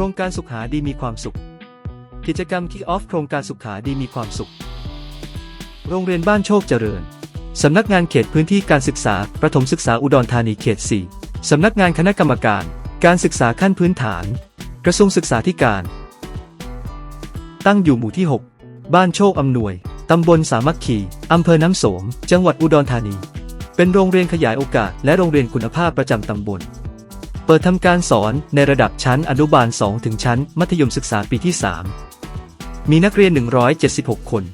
ครงการสุขาดีมีความสุข กิจกรรม Kick Off โครงการสุขาดีมีความสุข โรงเรียนบ้านโชคเจริญ สำนักงานเขตพื้นที่การศึกษา ประถมศึกษาอุดรธานีเขต 4 สำนักงานคณะกรรมการ การศึกษาขั้นพื้นฐาน กระทรวงศึกษาธิการ ตั้งอยู่หมู่ที่ 6 บ้านโชคอำนวย ตำบลสามัคคี อำเภอน้ำโสม จังหวัดอุดรธานี เป็นโรงเรียนขยายโอกาส และโรงเรียนคุณภาพประจำตำบล เปิดทำการสอนในระดับชั้นอนุบาล 2 ถึงชั้นมัธยมศึกษาปีที่ 3 มีนักเรียน 176 คน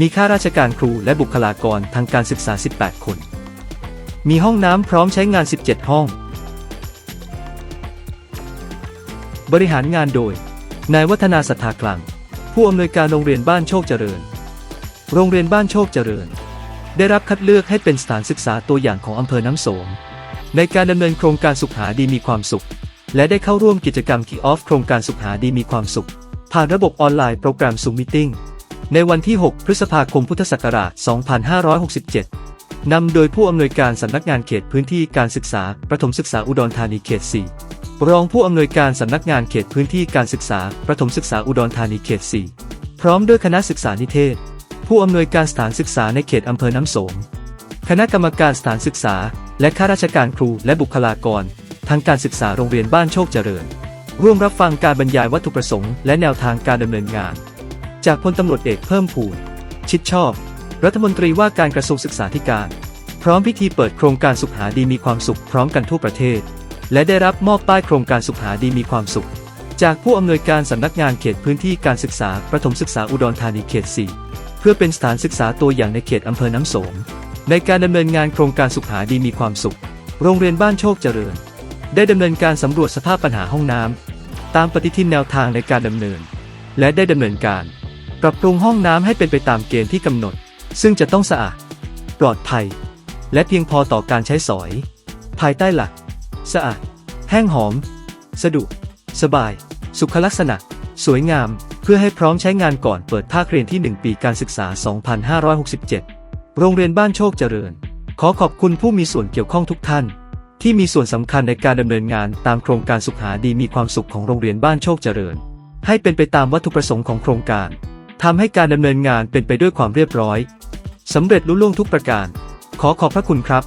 มีข้าราชการครูและบุคลากรทางการศึกษา 18 คน มีห้องน้ำพร้อมใช้งาน 17 ห้อง บริหารงานโดย นายวัฒนาสัทธาคลัง ผู้อำนวยการโรงเรียนบ้านโชคเจริญ โรงเรียนบ้านโชคเจริญ ได้รับคัดเลือกให้เป็นสถานศึกษาตัวอย่างของอำเภอน้ำโสม ในการดำเนินโครงการสุขหาดีมีความสุข และได้เข้าร่วมกิจกรรม Kick Off โครงการสุขหาดีมีความสุข ผ่านระบบออนไลน์โปรแกรม Zoom Meeting ในวันที่ 6 พฤษภาคมพุทธศักราช 2567 นำโดยผู้อำนวยการสำนักงานเขตพื้นที่การศึกษา ประถมศึกษาอุดรธานีเขต 4 รองผู้อำนวยการสำนักงานเขตพื้นที่การศึกษา ประถมศึกษาอุดรธานีเขต 4 พร้อมด้วยคณะศึกษานิเทศ ผู้อำนวยการสถานศึกษาในเขตอำเภอน้ำสมคณะกรรมการสถานศึกษา และข้าราชการครูและบุคลากร ทางการศึกษาโรงเรียนบ้านโชคเจริญ ร่วมรับฟังการบรรยายวัตถุประสงค์และแนวทางการดำเนินงาน จากพลตำรวจเอกเพิ่มพูนชิดชอบ รัฐมนตรีว่าการกระทรวงศึกษาธิการ พร้อมพิธีเปิดโครงการสุขหาดีมีความสุขพร้อมกันทั่วประเทศ และได้รับมอบป้ายโครงการสุขหาดีมีความสุข จากผู้อำนวยการสำนักงานเขตพื้นที่การศึกษาประถมศึกษาอุดรธานีเขต 4 เพื่อเป็นสถานศึกษาตัวอย่างในเขตอำเภอน้ำโสม ในการดำเนินงานโครงการสุขหาดีมีความสุข โรงเรียนบ้านโชคเจริญ ได้ดำเนินการสำรวจสภาพปัญหาห้องน้ำตามปฏิทินแนวทางในการดำเนิน และได้ดำเนินการ ปรับปรุงห้องน้ำให้เป็นไปตามเกณฑ์ที่กำหนด ซึ่งจะต้องสะอาด ปลอดภัย และเพียงพอต่อการใช้สอย ภายใต้หลัก สะอาด แห้งหอม สะดวก สบาย สุขลักษณะ สวยงาม เพื่อให้พร้อมใช้งานก่อนเปิดภาคเรียนที่ 1 ปีการศึกษา 2567 โรงเรียนบ้านโชคเจริญ ขอขอบคุณผู้มีส่วนเกี่ยวข้องทุกท่าน ที่มีส่วนสำคัญในการดำเนินงานตามโครงการสุขหาดีมีความสุขของโรงเรียนบ้านโชคเจริญ ให้เป็นไปตามวัตถุประสงค์ของโครงการทำให้การดำเนินงานเป็นไปด้วยความเรียบร้อยสำเร็จลุล่วงทุกประการ ขอขอบพระคุณครับ